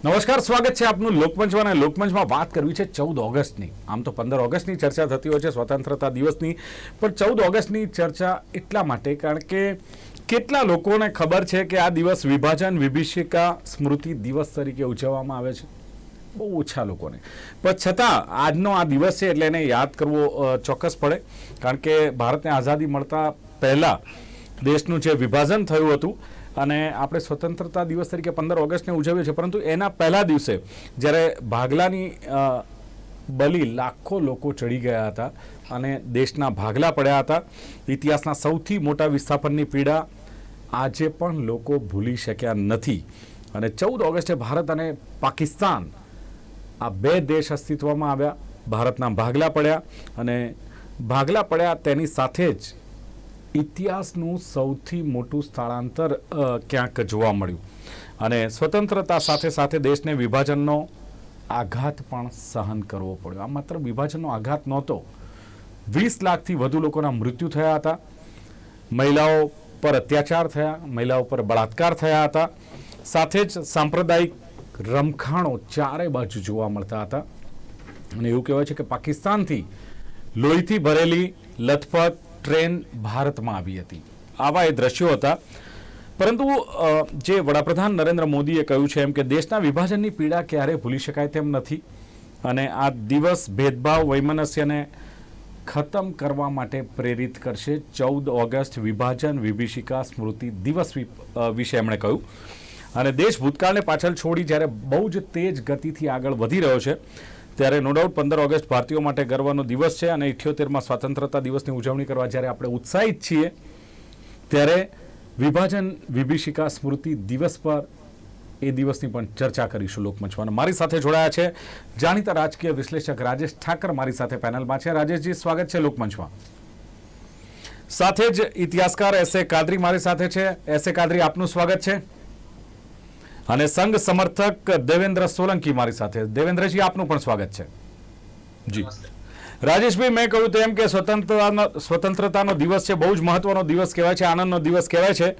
નમસ્કાર, સ્વાગત છે આપનું લોકમંચમાં અને લોકમંચમાં વાત કરવી છે ચૌદ ઓગસ્ટની. આમ તો પંદર ઓગસ્ટની ચર્ચા થતી હોય છે, સ્વતંત્રતા દિવસની. પણ ચૌદ ઓગસ્ટની ચર્ચા એટલા માટે, કારણ કે કેટલા લોકોને ખબર છે કે આ દિવસ વિભાજન, વિભીષિકા સ્મૃતિ દિવસ તરીકે ઉજવવામાં આવે છે? બહુ ઓછા લોકોને. પણ છતાં, આજનો આ દિવસ છે એટલે એને યાદ કરવો ચોક્કસ પડે. કારણ કે ભારતને આઝાદી મળતા પહેલાં દેશનું જે વિભાજન થયું હતું અને આપણે સ્વતંત્રતા દિવસ તરીકે પંદર ઓગસ્ટને ઉજવીએ છીએ. પરંતુ એના પહેલા દિવસે જ્યારે ભાગલાની બલી લાખો લોકો ચડી ગયા હતા અને દેશના ભાગલા પડ્યા હતા, ઇતિહાસના સૌથી મોટા વિસ્થાપનની પીડા આજે પણ લોકો ભૂલી શક્યા નથી. અને ચૌદ ઓગસ્ટે ભારત અને પાકિસ્તાન આ બે દેશ અસ્તિત્વમાં આવ્યા. ભારતના ભાગલા પડ્યા અને ભાગલા પડ્યા તેની સાથે જ ઇતિહાસનું સૌથી મોટું સ્થળાંતર ક્યાંક જોવા મળ્યું. અને સ્વતંત્રતા સાથે સાથે દેશને વિભાજનનો આઘાત પણ સહન કરવો પડ્યો. આ માત્ર વિભાજનનો આઘાત નહોતો. વીસ લાખથી વધુ લોકોના મૃત્યુ થયા હતા. મહિલાઓ પર અત્યાચાર થયા, મહિલાઓ પર બળાત્કાર થયા હતા. સાથે જ સાંપ્રદાયિક રમખાણો ચારે બાજુ જોવા મળતા હતા. અને એવું કહેવાય છે કે પાકિસ્તાનથી લોહીથી ભરેલી લથપથ ટ્રેન ભારતમાં આવી હતી. આવા એ દ્રશ્યો હતા. પરંતુ જે વડાપ્રધાન નરેન્દ્ર મોદીએ કહ્યું છે એમ કે દેશના વિભાજનની પીડા ક્યારેય ભૂલી શકાય તેમ નથી અને આ દિવસ ભેદભાવ વૈમનસ્યને ખતમ કરવા માટે પ્રેરિત કરશે ચૌદ ઓગસ્ટ વિભાજન વિભીષિકા સ્મૃતિ દિવસ વિશે એમણે કહ્યું. અને દેશ ભૂતકાળને પાછળ છોડી જ્યારે બહુ જ તેજ ગતિથી આગળ વધી રહ્યો છે ત્યારે નો ડાઉટ પંદર ઓગસ્ટ ભારતીયો માટે ગર્વનો દિવસ છે અને ઇઠ્યોતેરમાં સ્વતંત્રતા દિવસની ઉજવણી કરવા જ્યારે આપણે ઉત્સાહિત છીએ, ત્યારે વિભાજન વિભીષિકા સ્મૃતિ દિવસ પર એ દિવસની પણ ચર્ચા કરીશું લોકમંચમાં. મારી સાથે જોડાયા છે જાણીતા રાજકીય વિશ્લેષક રાજેશ ઠાકર મારી સાથે પેનલમાં છે. રાજેશજી, સ્વાગત છે લોકમંચમાં. સાથે જ ઇતિહાસકાર એસ એ કાદરી મારી સાથે છે. એસ એ કાદરી, આપનું સ્વાગત છે. અને સંઘ સમર્થક દેવેન્દ્ર સોલંકી મારી સાથે. દેવેન્દ્રજી, આપનું પણ સ્વાગત છે. જી. રાજેશભાઈ, મેં કહ્યું તેમ કે સ્વતંત્રતાનો સ્વતંત્રતાનો દિવસ છે, બહુ જ મહત્વનો દિવસ કહેવાય છે, આનંદનો દિવસ કહેવાય છે.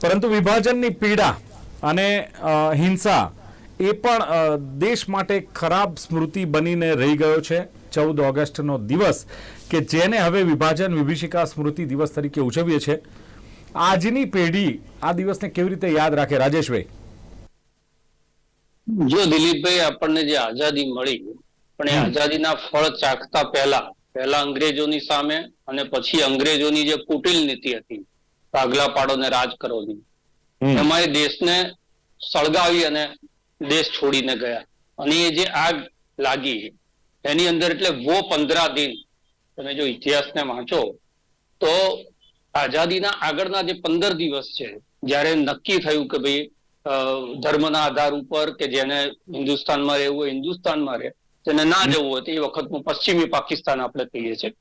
પરંતુ વિભાજનની પીડા અને હિંસા એ પણ દેશ માટે ખરાબ સ્મૃતિ બનીને રહી ગયો છે. ચૌદ ઓગસ્ટનો દિવસ કે જેને હવે વિભાજન વિભીષિકા સ્મૃતિ દિવસ તરીકે ઉજવીએ છીએ આજની પેઢી આ દિવસને કેવી રીતે યાદ રાખે? રાજેશભાઈ. જો દિલીપભાઈ આપણને જે આઝાદી મળી પણ એ આઝાદીના ફળ ચાખતા પહેલા પહેલા અંગ્રેજોની સામે અને પછી અંગ્રેજોની જે કુટિલ નીતિ હતી ભાગલા પાડો ને રાજ કરોની એમાં એ દેશને સળગાવી અને દેશ છોડીને ગયા. અને એ જે આગ લાગી એની અંદર એટલે વો પંદરા દિન તમે જો ઇતિહાસને વાંચો તો આઝાદીના આગળના જે પંદર દિવસ છે જ્યારે નક્કી થયું કે ભાઈ ધર્મના આધાર ઉપર કે જેને હિન્દુસ્તાનમાં રહેવું હોય હિન્દુસ્તાનમાં રહે તેને ના જવું હોય તો એ વખતનું પશ્ચિમી પાકિસ્તાન આપણે કહીએ છીએ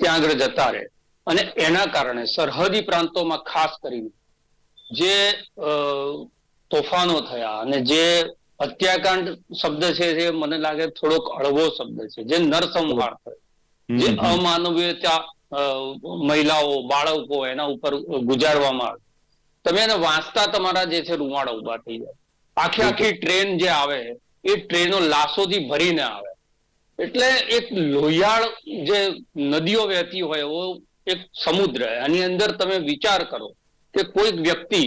ત્યાં આગળ જતા રહે. અને એના કારણે સરહદી પ્રાંતોમાં ખાસ કરીને જે તોફાનો થયા અને જે હત્યાકાંડ શબ્દ છે જે મને લાગે થોડોક હળવો શબ્દ છે જે નરસંહાર થયો. જે અમાનવીયતા મહિલાઓ બાળકો એના ઉપર ગુજારવામાં આવે. તમે એને વાંચતા તમારા જે છે રૂવાડા ઊભા થઈ જાય. આખી આખી ટ્રેન જે આવે એ ટ્રેનો લાશોથી ભરીને આવે. એટલે એક લોહિયાળ જે નદીઓ વહેતી હોય એવો એક સમુદ્ર એની અંદર તમે વિચાર કરો કે કોઈક વ્યક્તિ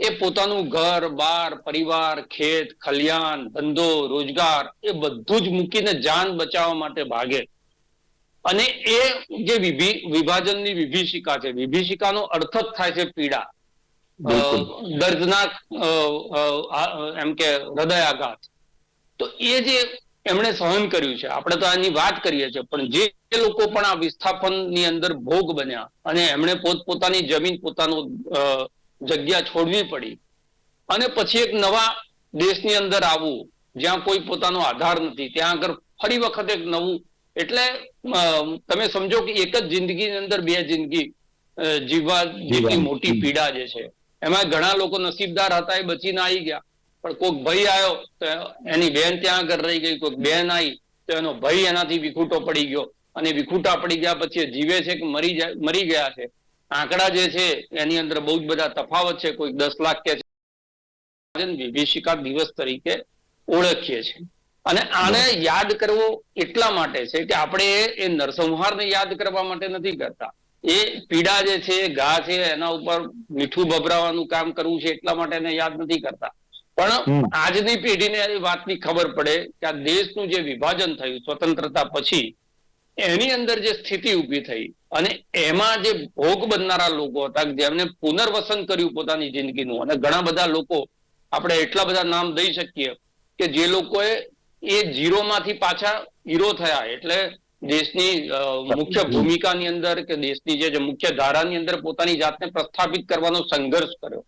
એ પોતાનું ઘર બાર પરિવાર ખેત ખલિયાન ધંધો રોજગાર એ બધું જ મૂકીને જાન બચાવવા માટે ભાગે. અને એ જે વિભી વિભાજનની વિભીષિકા છે વિભીષિકાનો અર્થ જ થાય છે પીડા. દર્દનાક એમ કે હૃદયાઘાત. તો એ જે એમણે સહન કર્યું છે આપણે તો આની વાત કરીએ છીએ પણ જે લોકો પણ આ વિસ્થાપનની અંદર ભોગ બન્યા અને એમણે પોતપોતાની જમીન પોતાનું જગ્યા છોડવી પડી. અને પછી એક નવા દેશની અંદર આવવું જ્યાં કોઈ પોતાનો આધાર નથી ત્યાં આગળ ફરી વખત એક નવું એટલે તમે સમજો કે એક જ જિંદગીની અંદર બે જિંદગી જીવવા જેટલી મોટી પીડા જે છે એમાં ઘણા લોકો નસીબદાર હતા, એ બચીને આવી ગયા. પણ કોઈક ભાઈ આવ્યો તો એની બેન ત્યાં આગળ રહી ગઈ, કોઈક બેન આવી તો એનો ભાઈ એનાથી વિખૂટો પડી ગયો. અને વિખૂટા પડી ગયા પછી જીવે છે કે મરી જાય, મરી ગયા છે. આંકડા જે છે, એની અંદર બહુ જ બધા તફાવત છે. કોઈક દસ લાખ કે વિભીષિકા દિવસ તરીકે ઓળખીએ છીએ અને આને યાદ કરવો એટલા માટે છે કે આપણે એ નરસંહારને યાદ કરવા માટે નથી કરતા. એ પીડા જે છે ઘા છે એના ઉપર મીઠું ભભરાવાનું કામ કરવું છે એટલા માટે એને યાદ નથી કરતા. પણ આજની પેઢીને એ વાતની ખબર પડે કે આ દેશનું જે વિભાજન થયું સ્વતંત્રતા પછી એની અંદર જે સ્થિતિ ઊભી થઈ અને એમાં જે ભોગ બનનારા લોકો હતા જેમને પુનર્વસન કર્યું પોતાની જિંદગીનું અને ઘણા બધા લોકો આપણે એટલા બધા નામ દઈ શકીએ કે જે લોકોએ એ ઝીરોમાંથી પાછા હીરો થયા એટલે દેશની મુખ્ય ભૂમિકાની અંદર કે દેશની જે મુખ્ય ધારાની અંદર પોતાની જાતને પ્રસ્થાપિત કરવાનો સંઘર્ષ કર્યો.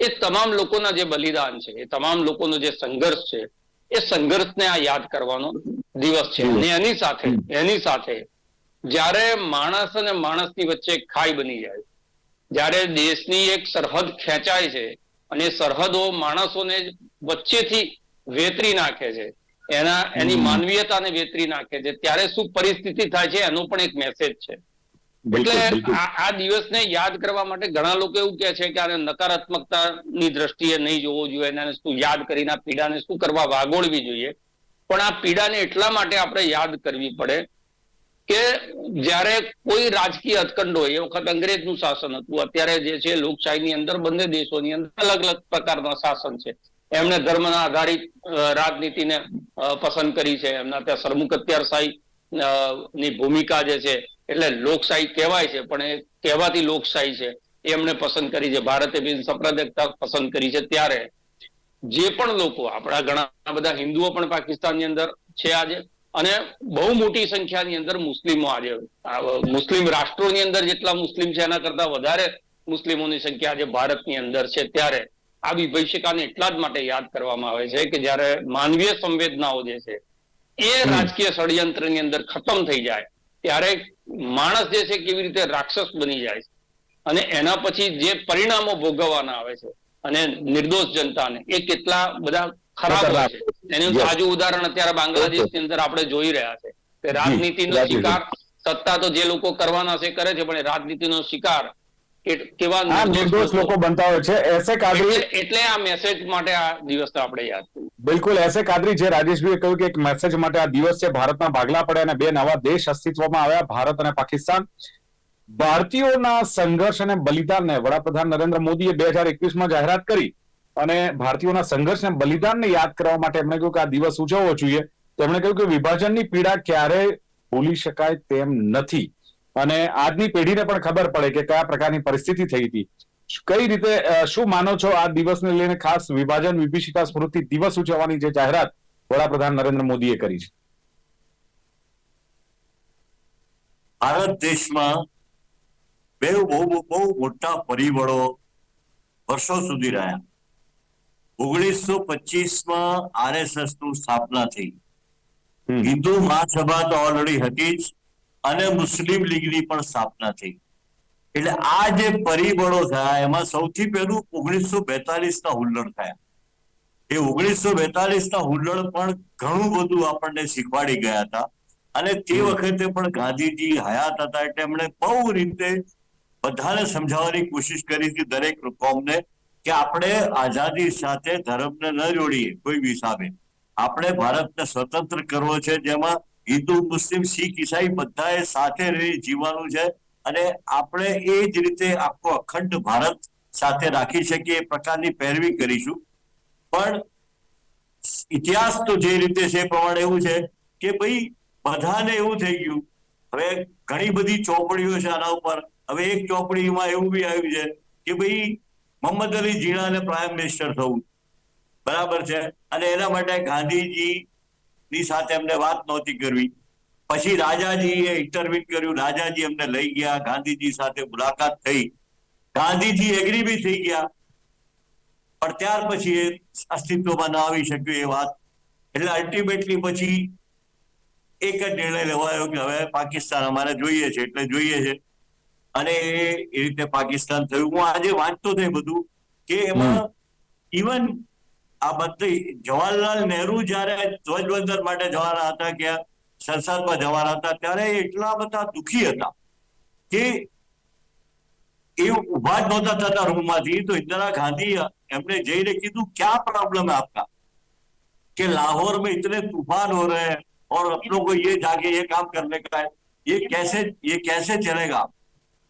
એ તમામ લોકોના જે બલિદાન છે એ તમામ લોકોનો જે સંઘર્ષ છે એ સંઘર્ષને આ યાદ કરવાનો દિવસ છે. અને એની સાથે એની સાથે જ્યારે માણસ અને માણસની વચ્ચે ખાઈ બની જાય જ્યારે દેશની એક સરહદ ખેંચાય છે અને સરહદો માણસોને વચ્ચેથી વેતરી નાખે છે એના એની માનવીયતાને વેતરી નાખે છે. ત્યારે શું પરિસ્થિતિ થાય છે એનો પણ એક મેસેજ છે. એટલે આ દિવસને યાદ કરવા માટે ઘણા લોકો એવું કહે છે કે આને નકારાત્મકતાની દ્રષ્ટિએ નહીં જોવો જોઈએ એને શું યાદ કરીને આ પીડાને શું કરવા વાગોળવી જોઈએ. પણ આ પીડાને એટલા માટે આપણે યાદ કરવી પડે કે જ્યારે કોઈ રાજકીય હથકંડ હોય એ વખત અંગ્રેજનું શાસન હતું અત્યારે જે છે લોકશાહીની અંદર બંને દેશોની અંદર અલગ અલગ પ્રકારના શાસન છે. એમણે ધર્મના આધારિત રાજનીતિને પસંદ કરી છે. એમના ત્યાં સરમુખ અત્યારશાહી ની ભૂમિકા જે છે, એટલે લોકશાહી કહેવાય છે, પણ એ કહેવાતી લોકશાહી છે એમણે પસંદ કરી છે. ભારતે બિન સંપ્રદાયિકતા પસંદ કરી છે ત્યારે. જે પણ લોકો, આપણા ઘણા બધા હિન્દુઓ પણ પાકિસ્તાનની અંદર છે આજે, અને બહુ મોટી સંખ્યાની અંદર મુસ્લિમો આજે મુસ્લિમ રાષ્ટ્રોની અંદર જેટલા મુસ્લિમ છે, એના કરતા વધારે મુસ્લિમોની સંખ્યા આજે ભારતની અંદર છે ત્યારે. આ વિભિષિકાને એટલા જ માટે યાદ કરવામાં આવે છે કે જ્યારે માનવીય સંવેદનાઓ જે છે એ રાજકીય ષડયંત્રની અંદર ખતમ થઈ જાય ત્યારે માણસ જે છે કેવી રીતે રાક્ષસ બની જાય છે. અને એના પછી જે પરિણામો ભોગવવાના આવે છે અને નિર્દોષ જનતાને એ કેટલા બધા ખરાબ છે. એનું. તાજું ઉદાહરણ અત્યારે બાંગ્લાદેશની અંદર આપણે જોઈ રહ્યા છે. કે રાજનીતિનો રાજનીતિ. શિકાર સત્તા તો જે લોકો કરવાના છે કરે છે પણ રાજનીતિનો શિકાર કેવા નિર્દોષ લોકો બનતા હોય છે. એસે કાદરી એટલે આ મેસેજ માટે આ દિવસને આપણે યાદ બિલકુલ એસે કાદરી જે રાજેશભાઈએ કહ્યું કે એક મેસેજ માટે આ દિવસ છે ભારતના ભાગલા પડ્યા અને બે નવા દેશ અસ્તિત્વમાં આવ્યા ભારત અને પાકિસ્તાન. ભારતીયોના સંઘર્ષ અને બલિદાનને વડાપ્રધાન નરેન્દ્ર મોદીએ બે હજાર એકવીસમાં જાહેરાત કરી અને ભારતીયોના સંઘર્ષ અને બલિદાનને યાદ કરવા માટે એમણે કહ્યું કે આ દિવસ ઉજવવો જોઈએ. તેમણે કહ્યું કે વિભાજનની પીડા ક્યારેય ભૂલી શકાય તેમ નથી. અને આજની પેઢીને પણ ખબર પડે કે કયા પ્રકારની પરિસ્થિતિ થઈ હતી. કઈ રીતે શું માનો છો આ દિવસને લઈને ખાસ વિભાજન વિભીષિકા સ્મૃતિ દિવસ ઉજવવાની જે જાહેરાત વડાપ્રધાન નરેન્દ્ર મોદીએ કરી છે? ભારત દેશમાં બે બહુ બહુ મોટા પરિબળો વર્ષો સુધી રહ્યા. ઓગણીસો પચીસમાં આરએસએસનું સ્થાપના થઈ. હિન્દુ મહાસભા તો ઓલરેડી હતી જ. અને મુસ્લિમ લીગની પણ સ્થાપના થઈ. એટલે આ જે પરિબળો થયા એમાં સૌથી પહેલું ઓગણીસો બેતાલીસના હુલ્લડ થયા. એ ઓગણીસો બેતાલીસના હુલ્લડ પણ ઘણું બધું આપણને શીખવાડી ગયા હતા. અને તે વખતે પણ ગાંધીજી હયાત હતા એટલે એમણે બહુ રીતે બધાને સમજાવવાની કોશિશ કરી હતી દરેક કોમને કે આપણે આઝાદી સાથે ધર્મને ન જોડીએ કોઈ બી હિસાબે. આપણે ભારતને સ્વતંત્ર કરવો છે જેમાં હિન્દુ, મુસ્લિમ, શીખ, ઈસાઈ બધાએ સાથે રહી જીવવાનું છે અને આપણે એ જ રીતે આખો અખંડ ભારત સાથે રાખી શકીએ એ પ્રકારની પહેરવી કરીશું. પણ ઇતિહાસ તો જે રીતે છે પ્રમાણે એવું છે કે ભાઈ બધાને એવું થઈ ગયું. હવે ઘણી બધી ચોપડીઓ છે આના ઉપર. હવે એક ચોપડીમાં એવું બી આવ્યું છે કે ભાઈ મોહમ્મદ અલી જીણાને પ્રાઇમ મિનિસ્ટર થવું. બરાબર છે? અને એના માટે ગાંધીજી ની સાથે એમને વાત નહોતી કરવી. પછી રાજાજીએ ઇન્ટરવ્યુ કર્યું. રાજાજી એમને લઈ ગયા. ગાંધીજી સાથે મુલાકાત થઈ. ગાંધીજી એગ્રી બી થઈ ગયા. પણ ત્યાર પછી એ અસ્તિત્વમાં ના આવી શક્યું એ વાત. એટલે અલ્ટિમેટલી પછી એક જ નિર્ણય લેવાયો કે હવે પાકિસ્તાન અમારે જોઈએ છે એટલે જોઈએ છે. અને એ એ રીતે પાકિસ્તાન થયું. હું આજે વાંચતો થઈ બધું કે એમાં ઇવન આ બધી જવાહરલાલ નહેરુ જયારે ધ્વજવંદન માટે જવાના હતા કે સંસદમાં જવાના હતા ત્યારે એ એટલા બધા દુખી હતા કે એ ઉભા જ નહોતા થતા રૂમમાંથી તો ઇન્દિરા ગાંધી એમણે જઈને કીધું ક્યાં પ્રોબ્લેમ है आपका कि लाहौर में इतने तूफान हो रहे हैं और अपनों को ये जाके ये काम करने का है ये कैसे ये कैसे चलेगा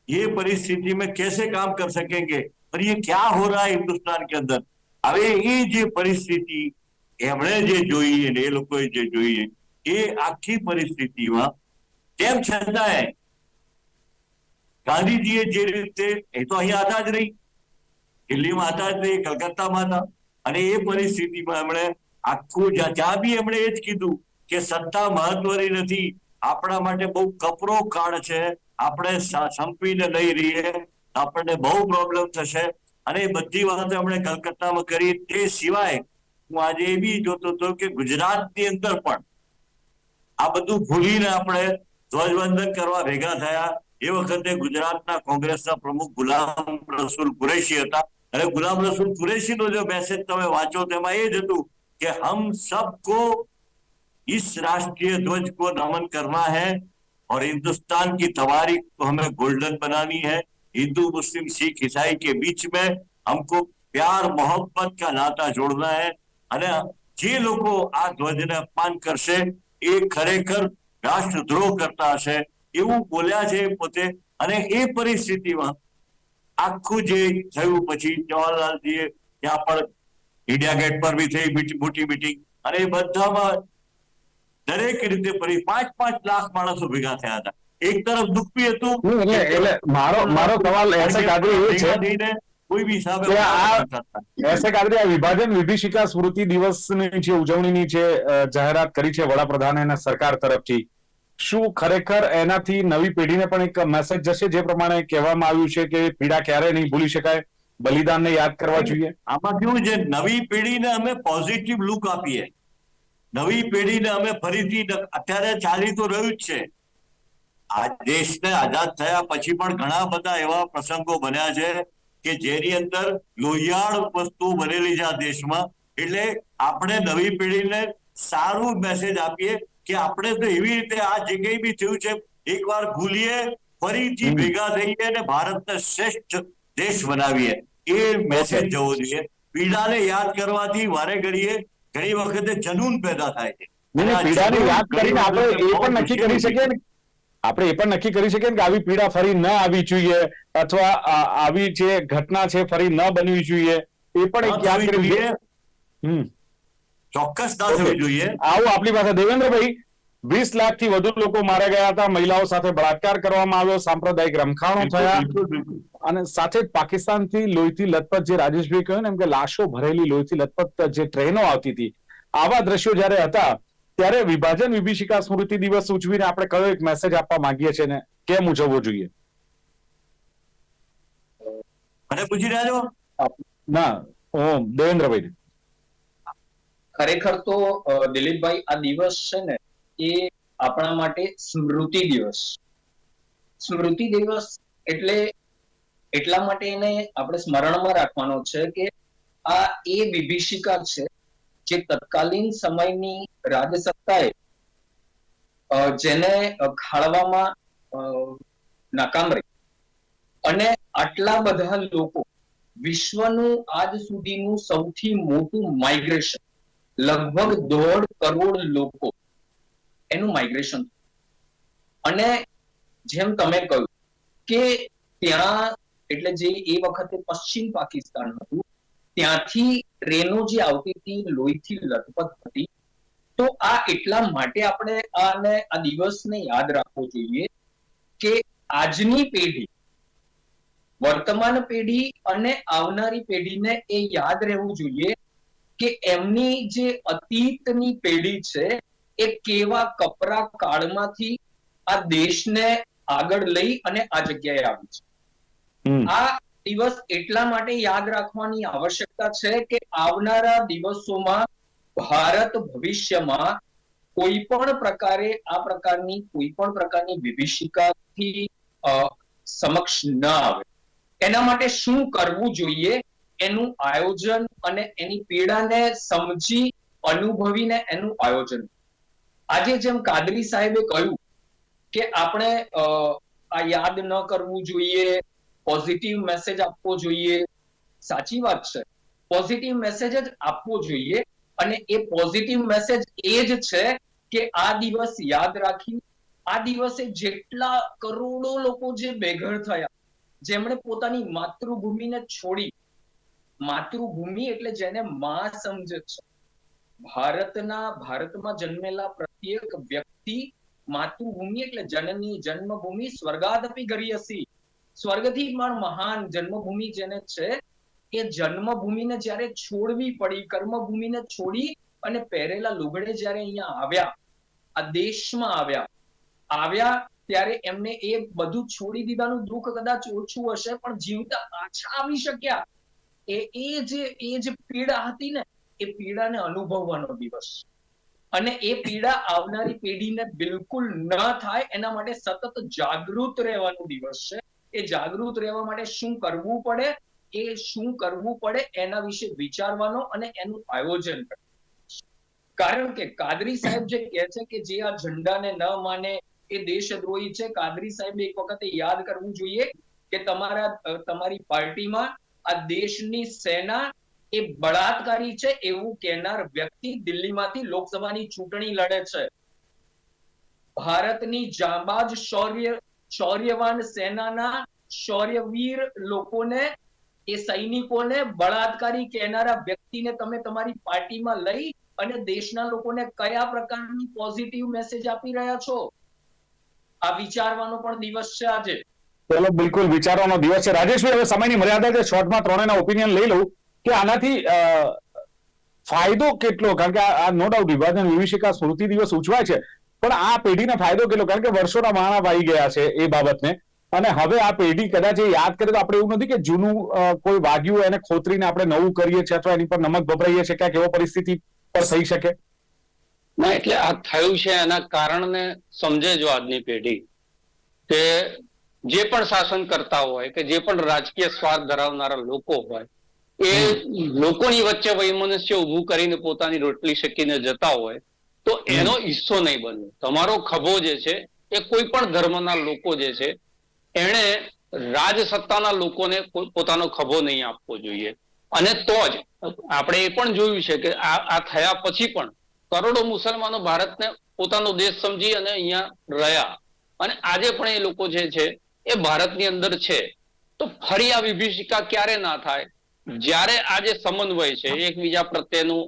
ये परिस्थिति में कैसे काम कर सकेंगे और ये क्या हो रहा है हिंदुस्तान के अंदर હવે એ જે પરિસ્થિતિ એમણે જે જોઈ અને એ લોકોએ જે જોઈ એ આખી પરિસ્થિતિમાં તેમ છતાંય ગાંધીજીએ જે રીતે, એ તો અહીંયા હતા જ નહીં. દિલ્હીમાં હતા જ નહીં, કલકત્તામાં હતા. અને એ પરિસ્થિતિમાં એમણે આખું જ્યાં બી એમણે એ જ કીધું કે સત્તા મહત્વની નથી, આપણા માટે બહુ કપરો કાળ છે, આપણે સંપીને લઈ રહીએ, આપણને બહુ પ્રોબ્લેમ થશે અને એ બધી વાતો એમણે કલકત્તામાં કરી તે સિવાય હું આજે એ બી જોતો હતો કે ગુજરાતની અંદર પણ આ બધું ભૂલીને આપણે ધ્વજવંદન કરવા ભેગા થયા એ વખતે ગુજરાતના કોંગ્રેસના પ્રમુખ ગુલામ રસુલ કુરેશી હતા અને ગુલામ રસુલ કુરેશીનો જો મેસેજ તમે વાંચો તેમાં એ જ હતું કે હમ सबको इस राष्ट्रीय ध्वज को नमन करना है और हिंदुस्तान की तवारीख को हमें गोल्डन बनानी है हिंदू मुस्लिम सिख ईसाई के बीच में हमको प्यार मोहब्बत का नाता जोड़ना है અને જે લોકો આ ધ્વજને અપમાન કરશે એ ખરેખર રાષ્ટ્રદ્રોહ કરતા હશે એવું બોલ્યા છે એ પોતે અને એ પરિસ્થિતિમાં આખું જે થયું પછી જવાહરલાલજીએ ત્યાં પણ ઇન્ડિયા ગેટ પર બી થઈ મીટ- મોટી મીટિંગ અને એ બધામાં દરેક રીતે પરી પાંચ પાંચ લાખ માણસો ભેગા થયા હતા એક તરફ દુઃખ બી હતું એટલે મારો મારો સવાલ એસે કાદરી એ છે કોઈ બી હિસાબે. એસે કાદરી આ વિભાજન વિભીષિકા સ્મૃતિ દિવસની જે ઉજવણીની જે જાહેરાત કરી છે વડાપ્રધાન અને સરકાર તરફથી શું ખરેખર એનાથી નવી પેઢીને પણ એક મેસેજ જશે જે પ્રમાણે કહેવામાં આવ્યું છે કે પીડા ક્યારેય નહીં ભૂલી શકાય? બલિદાનને યાદ કરવા જોઈએ? આમાં કેવું છે નવી પેઢીને અમે પોઝિટિવ લુક આપીએ. નવી પેઢીને અમે ફરીથી અત્યારે ચાલી તો રહ્યું જ છે. આ દેશને આઝાદ થયા પછી પણ ઘણા બધા એવા પ્રસંગો બન્યા છે કે જેની અંદર લોહિયાળ વસ્તુ બનેલી છે આ દેશમાં. એટલે આપણે નવી પેઢીને સારું મેસેજ આપીએ કે આપણે તો એવી રીતે આ જે કઈ બી થયું છે. એકવાર ભૂલીએ ફરીથી ભેગા થઈએ અને ભારતને શ્રેષ્ઠ દેશ બનાવીએ. એ મેસેજ જવો જોઈએ. પીડાને યાદ કરવાથી વારે ઘડીએ ઘણી વખતે જનૂન પેદા થાય છે. પીડાને યાદ કરીને આપણે એ પણ નક્કી કરી શકીએ આપણે એ પણ નક્કી કરી શકીએ કે આવી પીડા ફરી ન આવી જોઈએ અથવા આવી જે ઘટના છે ફરી ન બનવી જોઈએ. એ પણ એક યાદ જોઈએ, હમ. ચોક્કસ ના થવી જોઈએ. આવો આપણી પાસે દેવેન્દ્રભાઈ. વીસ લાખથી વધુ લોકો માર્યા ગયા હતા. મહિલાઓ સાથે બળાત્કાર કરવામાં આવ્યો. સાંપ્રદાયિક રમખાણો થયા. અને સાથે જ પાકિસ્તાનથી લોહીથી લથપથ જે રાજેશભાઈ કહ્યું ને એમ કે લાશો ભરેલી લોહીથી લથપથ જે ટ્રેનો આવતી હતી. આવા દ્રશ્યો જ્યારે હતા ત્યારે વિભાજન વિભીષિકા સ્મૃતિ દિવસ ઉજવીને આપણે કયો એક મેસેજ આપવા માંગીએ છીએ ને કેમ ઉજવવો જોઈએ? મને પૂછી રહ્યા છો? ના ઓમ દેવેન્દ્રભાઈ. ખરેખર તો દિલીપભાઈ આ દિવસ છે ને એ આપણા માટે સ્મૃતિ દિવસ. સ્મૃતિ દિવસ એટલે એટલા માટે એને આપણે સ્મરણમાં રાખવાનો છે કે આ એ વિભીષિકા છે જે તત્કાલીન સમયની રાજ્ય સત્તાએ જેને ખાળવામાં નાકામ રહી. અને આટલા બધા લોકો વિશ્વનું આજ સુધીનું સૌથી મોટું માઇગ્રેશન લગભગ દોઢ કરોડ લોકો એનું માઇગ્રેશન અને જેમ તમે કહ્યું કે ત્યાં, એટલે જે એ વખતે પશ્ચિમ પાકિસ્તાન હતું, ત્યાંથી ટ્રેનો જે આવતી હતી લોહીથી લથપથ હતી તો આ એટલા માટે આપણે આને આ દિવસને યાદ રાખવો જોઈએ કે આજની પેઢી વર્તમાન પેઢી અને આવનારી પેઢીને એ યાદ રહેવું જોઈએ કે એમની જે અતીતની પેઢી છે એ કેવા કપરા કાળમાંથી આ દેશને આગળ લઈ અને આ જગ્યાએ આવી છે. આ દિવસ એટલા માટે યાદ રાખવાની આવશ્યકતા છે કે આવનારા દિવસોમાં ભારત ભવિષ્યમાં કોઈ પણ પ્રકારે આ પ્રકારની, કોઈ પણ પ્રકારની વિભીષિકાથી સમક્ષ ન આવે. એના માટે શું કરવું જોઈએ? એનું આયોજન અને એની પીડાને સમજી, અનુભવીને એનું આયોજન. આજે જેમ કાદરી સાહેબે કહ્યું કે આપણે આ યાદ ન કરવું જોઈએ પોઝિટિવ મેસેજ આપવો જોઈએ. સાચી વાત છે. પોઝિટિવ મેસેજ જ આપવો જોઈએ અને એ પોઝિટિવ મેસેજ એ જ છે કે આ દિવસ યાદ રાખી. આ દિવસે જેટલા કરોડો લોકો જે બેઘર થયા, જેમણે પોતાની માતૃભૂમિને છોડી, માતૃભૂમિ એટલે જેને માં સમજે છે. ભારતના, ભારતમાં જન્મેલા પ્રત્યેક વ્યક્તિ માતૃભૂમિ એટલે જનની જન્મભૂમિ સ્વર્ગાદપી ગરીયસી સ્વર્ગથી પણ મહાન જન્મભૂમિ જેને છે એ જન્મભૂમિને જ્યારે છોડવી પડી, કર્મભૂમિને છોડી અને પહેરેલા લુગડે જ્યારે અહીંયા આવ્યા, આ દેશમાં આવ્યા આવ્યા ત્યારે એમને એ બધું છોડી દીધાનું દુઃખ કદાચ ઓછું હશે, પણ જીવતા પાછા આવી શક્યા. એ એ જે એ જે પીડા હતી ને, એ પીડાને અનુભવવાનો દિવસ. અને એ પીડા આવનારી પેઢીને બિલકુલ ન થાય, એના માટે સતત જાગૃત રહેવાનો દિવસ છે. એ જાગૃત રહેવા માટે શું કરવું પડે, એ શું કરવું પડે એના વિશે વિચારવાનો અને એનું આયોજન કારણ કે કાદરી સાહેબ જે કહે છે કે જે આ ઝંડાને ન માને એ દેશદ્રોહી છે, કાદરી સાહેબ એક વખતે યાદ કરવું જોઈએ કે તમારા તમારી પાર્ટીમાં આ દેશની સેના એ બળાત્કારી છે એવું કહેનાર વ્યક્તિ દિલ્હીમાંથી લોકસભાની ચૂંટણી લડે છે. ભારતની જાંબાજ શૌર્ય શૌર્યવાન સેનાના શૌર્યવીર લોકોને, એ સૈનિકોને બળાત્કારી કહેનારા વ્યક્તિને તમે તમારી પાર્ટીમાં લઈ અને દેશના લોકોને કયા પ્રકારની પોઝિટિવ મેસેજ આપી રહ્યા છો? આ વિચારવાનો પણ દિવસ છે આજે. ચલો, બિલકુલ વિચારવાનો દિવસ છે. રાજેશભાઈ, હવે સમયની મર્યાદા છે. શોર્ટમાં ત્રણેના ઓપિનિયન લઈ લઉં કે આનાથી ફાયદો કેટલો? કારણ કે આ નો ડાઉટ વિભાજન વિભીષિકા સ્મૃતિ દિવસ ઉજવાય છે. પણ આ પેઢીને ફાયદો કેટલો? કારણ કે વર્ષોના માણા વાઈ ગયા છે એ બાબતને. અને હવે આ પેઢી કદાચ એ યાદ કરે તો આપણે એવું નથી કે જૂનું કોઈ વાગ્યું એને ખોતરીને આપણે નવું કરીએ છીએ અથવા એની પર નમક ભભરાઈએ છીએ ક્યાંક એવો પરિસ્થિતિ પર થઈ શકે? ના એટલે આ થયું છે એના કારણને સમજે જો આજની પેઢી કે જે પણ શાસન કરતા હોય કે જે પણ રાજકીય સ્વાર્થ ધરાવનારા લોકો હોય એ લોકોની વચ્ચે વૈમનસ્ય ઉભું કરીને પોતાની રોટલી શેકીને જતા હોય તો એનો હિસ્સો નહીં બન્યો. તમારો ખભો જે છે એ કોઈ પણ ધર્મના લોકો જે છે એણે રાજસત્તાના લોકોને પોતાનો ખભો નહીં આપવો જોઈએ. અને તો જ આપણે એ પણ જોયું છે કે આ આ થયા પછી પણ કરોડો મુસલમાનો ભારતને પોતાનો દેશ સમજી અને અહીંયા રહ્યા. અને આજે પણ એ લોકો જે છે એ ભારતની અંદર છે. તો ફરી આ વિભીષિકા ક્યારે ના થાય? જ્યારે આ જે સમન્વય છે એકબીજા પ્રત્યેનું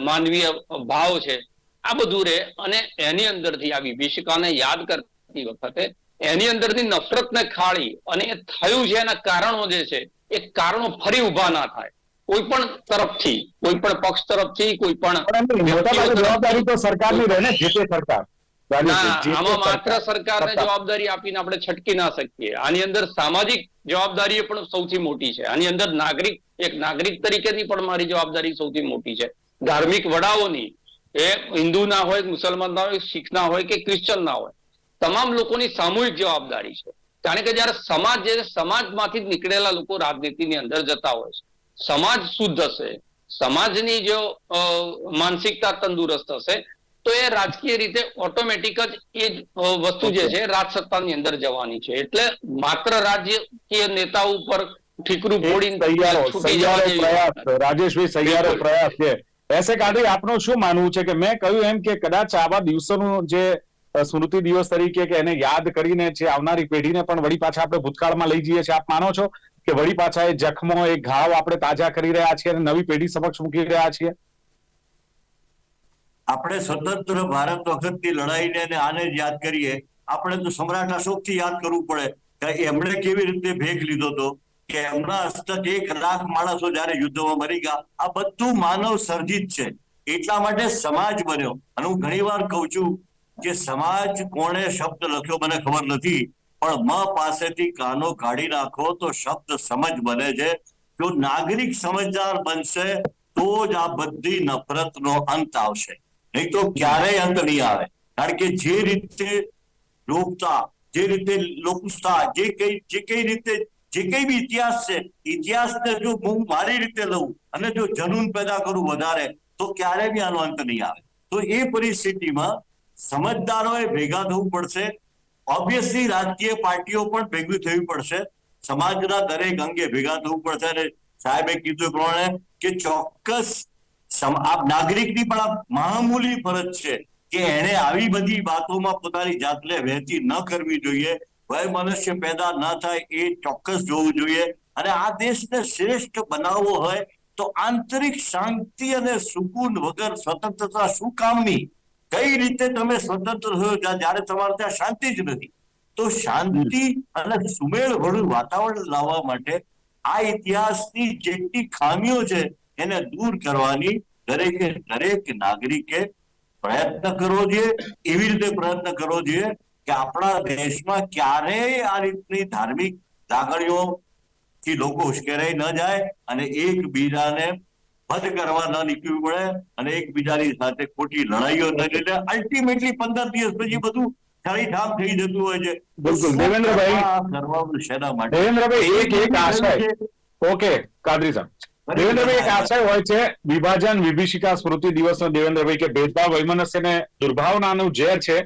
માનવીય ભાવ છે આ બધું રહે અને એની અંદરથી આ વિભીષિકાને યાદ કરતી વખતે એની અંદરની નફરતને ખાળી અને એ થયું છે એના કારણો જે છે એ કારણો ફરી ઊભા ના થાય. કોઈ પણ તરફથી કોઈ પણ પક્ષ તરફથી કોઈ પણ જવાબદારી તો સરકારની રહે ને જે તે સરકાર આમાં માત્ર સરકારને જવાબદારી આપીને આપણે છટકી ના શકીએ. આની અંદર સામાજિક જવાબદારી પણ સૌથી મોટી છે. આની અંદર નાગરિક એક નાગરિક તરીકેની પણ મારી જવાબદારી સૌથી મોટી છે. ધાર્મિક વડાઓની એ હિન્દુ ના હોય મુસલમાન ના હોય શીખ ના હોય કે ક્રિશ્ચન ના હોય તમામ લોકોની સામૂહિક જવાબદારી છે. કારણ કે જયારે સમાજ જે સમાજમાંથી જ નીકળેલા લોકો રાજનીતિની અંદર જતા હોય છે. સમાજ શુદ્ધ હશે. સમાજની જો માનસિકતા તંદુરસ્ત હશે તો એ રાજકીય રીતે ઓટોમેટિક જ એ વસ્તુ જે છે રાજસત્તાની અંદર જવાની છે. એટલે માત્ર રાજકીય નેતાઓ ઉપર ઠીકરું ફોડીને રાજેશભાઈ સૈયારો પ્રયાસ છે. એસે. કાઢી આપનું શું માનવું છે કે મેં કહ્યું એમ કે કદાચ આવા દિવસોનું જે સ્મૃતિ દિવસ તરીકે કે એને યાદ કરીને જે આવનારી પેઢીને પણ વળી પાછા આપણે ભૂતકાળમાં લઈ જઈએ છીએ. આપ માનો છો કે વળી પાછા એ જખમો એ ઘાવ આપણે તાજા કરી રહ્યા છીએ અને નવી પેઢી સમક્ષ મૂકી રહ્યા છીએ? આપણે સ્વતંત્ર ભારત વખતની લડાઈને અને આને જ યાદ કરીએ, આપણે તો સમ્રાટ અશોકથી યાદ કરવું પડે કે એમણે કેવી રીતે ભેગ લીધો હતો કે એમના હસ્તક એક લાખ માણસો જયારે યુદ્ધમાં મરી ગયા, આ બધું માનવ સર્જિત છે. એટલા માટે સમાજ બન્યો. અને હું ઘણી વાર કહું છું કે સમાજ કોણે શબ્દ લખ્યો મને ખબર નથી, પણ મ પાસેથી કાનો કાઢી નાખો તો શબ્દ સમજ બને છે. જો નાગરિક સમજદાર બનશે તો જ આ બધી નફરતનો અંત આવશે. નહીં તો ક્યારેય અંત નહીં આવે કારણ કે જે રીતે લોકતા જે રીતે લોકતા જે કઈ જે કઈ રીતે જે કઈ બી ઇતિહાસ છે ઇતિહાસને જો હું મારી રીતે લઉં અને જો જનૂન પેદા કરું વધારે તો ક્યારે બી આનો અંત નહીં આવે તો એ પરિસ્થિતિમાં સમજદારોએ ભેગા થવું પડશે ઓબ્વિયસલી રાજકીય પાર્ટીઓ પણ ભેગી થવી પડશે સમાજના દરેક અંગે ભેગા થવું પડશે અને સાહેબે કીધું એ પ્રમાણે કે ચોક્કસ સમ- આ નાગરિકની પણ આ મહામૂલી ફરજ છે કે એને આવી બધી વાતોમાં પોતાની જાતને વહેતી ન કરવી જોઈએ. ભય મનુષ્ય પેદા ન થાય એ ચોક્કસ જોવું જોઈએ. અને આ દેશને શ્રેષ્ઠ બનાવવો હોય તો આંતરિક શાંતિ અને સુકૂન વગર સ્વતંત્રતા શું કામની? કઈ રીતે તમે સ્વતંત્ર થયો? જયારે તમારે ત્યાં શાંતિ જ નથી. તો શાંતિ અને સુમેળ ભર્યું વાતાવરણ લાવવા માટે આ ઇતિહાસની જેટલી ખામીઓ છે એને દૂર કરવાની દરેકે દરેક નાગરિકે પ્રયત્ન કરવો જોઈએ એવી રીતે પ્રયત્ન કરવો જોઈએ કે આપણા દેશમાં ક્યારેય આ રીતની ધાર્મિક લાગણીઓ થી લોકો ઉશ્કેરાઈ ન જાય અને એકબીજાને વધ કરવા ન નીકળવું પડે અને એકબીજાની સાથે ખોટી લડાઈઓ ન એટલે અલ્ટિમેટલી પંદર દિવસ પછી બધું ઠામ થઈ જતું હોય છે. બિલકુલ. દેવેન્દ્રભાઈ- દેવેન્દ્રભાઈ એક એક આશય. ઓકે કાદરી સાહેબ. દેવેન્દ્રભાઈ એક આશય હોય છે વિભાજન વિભીષિકા સ્મૃતિ દિવસનો દેવેન્દ્રભાઈ કે ભેદભાવ વૈમનસ્ય ને દુર્ભાવનાનું ઝેર છે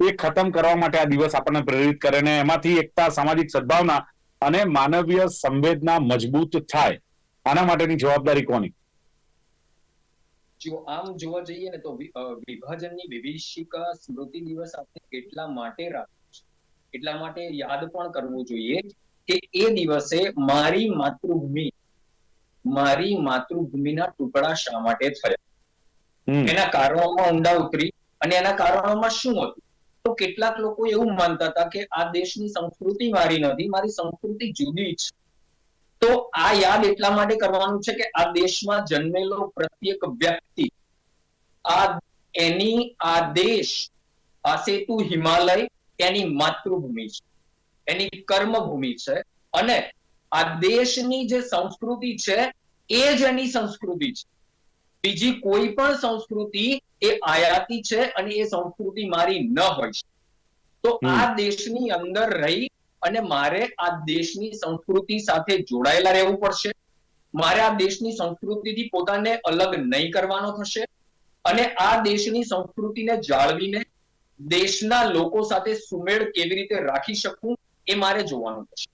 એ ખતમ કરવા માટે આ દિવસ આપણને પ્રેરિત કરે ને એમાંથી એકતા સામાજિક સદભાવના અને માનવીય સંવેદના મજબૂત થાય. આના માટેની જવાબદારી કોની? જો આમ જોવા જઈએ ને તો વિભાજનની વિભીષિકા સ્મૃતિ દિવસ આપણે એટલા માટે રાખ્યો છે એટલા માટે યાદ પણ કરવું જોઈએ કે એ દિવસે મારી માતૃભૂમિ મારી માતૃભૂમિના ટુકડા શા માટે થયા? એના કારણોમાં ઊંડા ઉતરી અને એના કારણોમાં શું હતું? તો કેટલાક લોકો એવું માનતા હતા કે આ દેશની સંસ્કૃતિ મારી નથી મારી સંસ્કૃતિ જુદી છે. તો આ યાદ એટલા માટે કરવાનું છે કે આ દેશમાં જન્મેલો પ્રત્યેક વ્યક્તિ આ એની આ દેશ આ સેતુ હિમાલય એની માતૃભૂમિ છે એની કર્મભૂમિ છે. અને આ દેશની જે સંસ્કૃતિ છે એ જ એની સંસ્કૃતિ છે. બીજી કોઈ પણ સંસ્કૃતિ એ આયાતી છે અને એ સંસ્કૃતિ મારી ન હોય છે. તો આ દેશની અંદર રહી અને મારે આ દેશની સંસ્કૃતિ સાથે જોડાયેલા રહેવું પડશે. મારે આ દેશની સંસ્કૃતિથી પોતાને અલગ નહીં કરવાનો થશે. અને આ દેશની સંસ્કૃતિને જાળવીને દેશના લોકો સાથે સુમેળ કેવી રીતે રાખી શકું એ મારે જોવાનું થશે.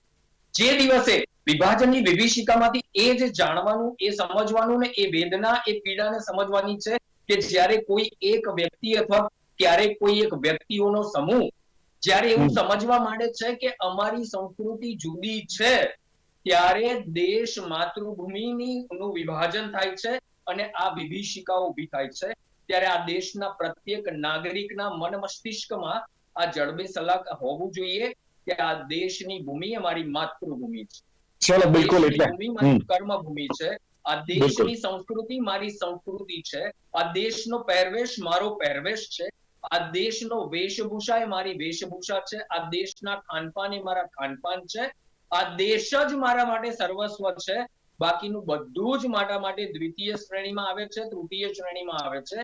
જે દિવસે વિભાજનની વિભીષિકામાંથી એ જ જાણવાનું એ સમજવાનું ને એ વેદના એ પીડાને સમજવાની છે કે જ્યારે કોઈ એક વ્યક્તિ અથવા ક્યારેક કોઈ એક વ્યક્તિઓનો સમૂહ જ્યારે એવું સમજવા માંડે છે કે અમારી સંસ્કૃતિ જુદી છે ત્યારે દેશ માતૃભૂમિની નું વિભાજન થાય છે અને આ વિભીષિકાઓ ઊભી થાય છે. ત્યારે આ દેશના પ્રત્યેક નાગરિકના મન મસ્તિષ્કમાં આ જડબે સલાક હોવું જોઈએ કે આ દેશની ભૂમિ અમારી માતૃભૂમિ છે. ચલો બિલકુલ એટલે. કર્મભૂમિ છે. આ દેશની સંસ્કૃતિ મારી સંસ્કૃતિ છે. આ દેશનો પહેરવેશ મારો પહેરવેશ છે. આ દેશનો વેશભૂષા એ મારી વેશભૂષા છે. આ દેશના ખાનપાન એ મારા ખાનપાન છે. આ દેશ જ મારા માટે સર્વસ્વ છે. બાકીનું બધું જ મારા માટે દ્વિતીય શ્રેણીમાં આવે છે તૃતીય શ્રેણીમાં આવે છે.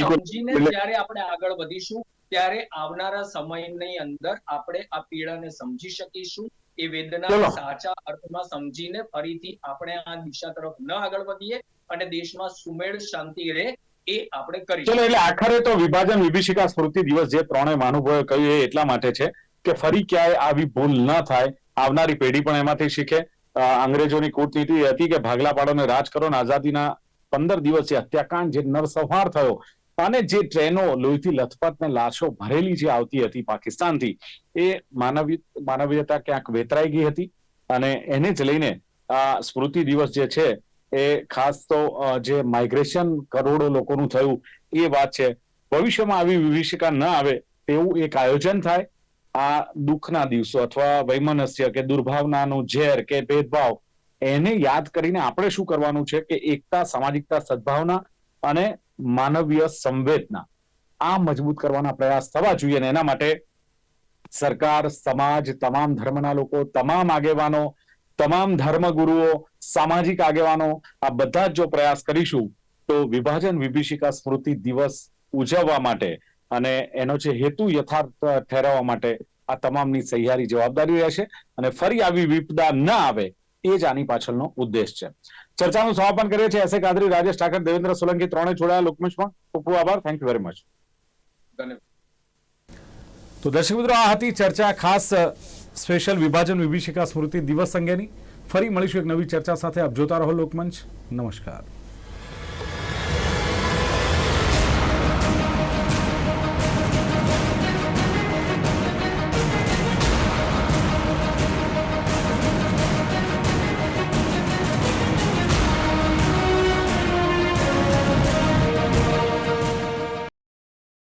સમજીને જ્યારે આપણે આગળ વધીશું ત્યારે આવનારા સમયની અંદર આપણે આ પીડાને સમજી શકીશું. એ વેદના સાચા અર્થમાં સમજીને ફરીથી આપણે આ દિશા તરફ ન આગળ વધીએ અને દેશમાં સુમેળ શાંતિ રહે એ આપણે ચલો એટલે આખરે તો વિભાજન વિભીષિકા સ્મૃતિ દિવસ જે ત્રણેય મહાનુભાવોએ કહ્યું એ એટલા માટે છે કે ફરી ક્યાંય આવી ભૂલ ન થાય આવનારી પેઢી પણ એમાંથી શીખે. અંગ્રેજોની કૂટનીતિ હતી કે ભાગલા પાડો ને રાજ કરો ને આઝાદીના પંદર દિવસ હત્યાકાંડ જે નરસંહાર થયો અને જે ટ્રેનો લોહીથી લથપથ ને લાશો ભરેલી જે આવતી હતી પાકિસ્તાનથી, એ માનવી, માનવીયતા ક્યાંક વેતરાઈ ગઈ હતી અને એને જ લઈને આ સ્મૃતિ દિવસ જે છે, એ ખાસ તો જે માઇગ્રેશન કરોડો લોકોનું થયું, એ વાત છે. ભવિષ્યમાં આવી વિભીષિકા ન આવે તેવું એક આયોજન થાય. આ દુઃખના દિવસો અથવા વૈમનસ્ય કે દુર્ભાવનાનું ઝેર કે ભેદભાવ, એને યાદ કરીને આપણે શું કરવાનું છે કે એકતા, સામાજિકતા, સદભાવના અને માનવીય સંવેદના. આ મજબૂત કરવાના પ્રયાસ થવા જોઈએ અને એના માટે સરકાર, સમાજ, તમામ ધર્મના લોકો, તમામ આગેવાનો, તમામ ધર્મગુરુઓ, સામાજિક આગેવાનો, આ બધા જ જો પ્રયાસ કરીશું, તો વિભાજન વિભીષિકા સ્મૃતિ દિવસ ઉજવવા માટે અને એનો જે હેતુ યથાર્થ ઠેરવવા માટે આ તમામની સહિયારી જવાબદારી રહેશે અને ફરી આવી વિપદા ન આવે એ જ આની પાછળનો ઉદ્દેશ છે. ચર્ચાનું સમાપન કરીએ છીએ. એસે કાદરી, રાજેશ ઠાકર, દેવેન્દ્ર સોલંકી ત્રણે જોડાયા. લોકમંચમાં ખૂબ ખૂબ આભાર. થેન્ક યુ વેરી મચ તો દર્શક મિત્રો, આ હતી ચર્ચા ખાસ સ્પેશિયલ વિભાજન વિભીષિકા સ્મૃતિ દિવસ અંગેની. ફરી મળીશું એક નવી ચર્ચા સાથે. આપ જોતા રહો લોકમંચ. નમસ્કાર.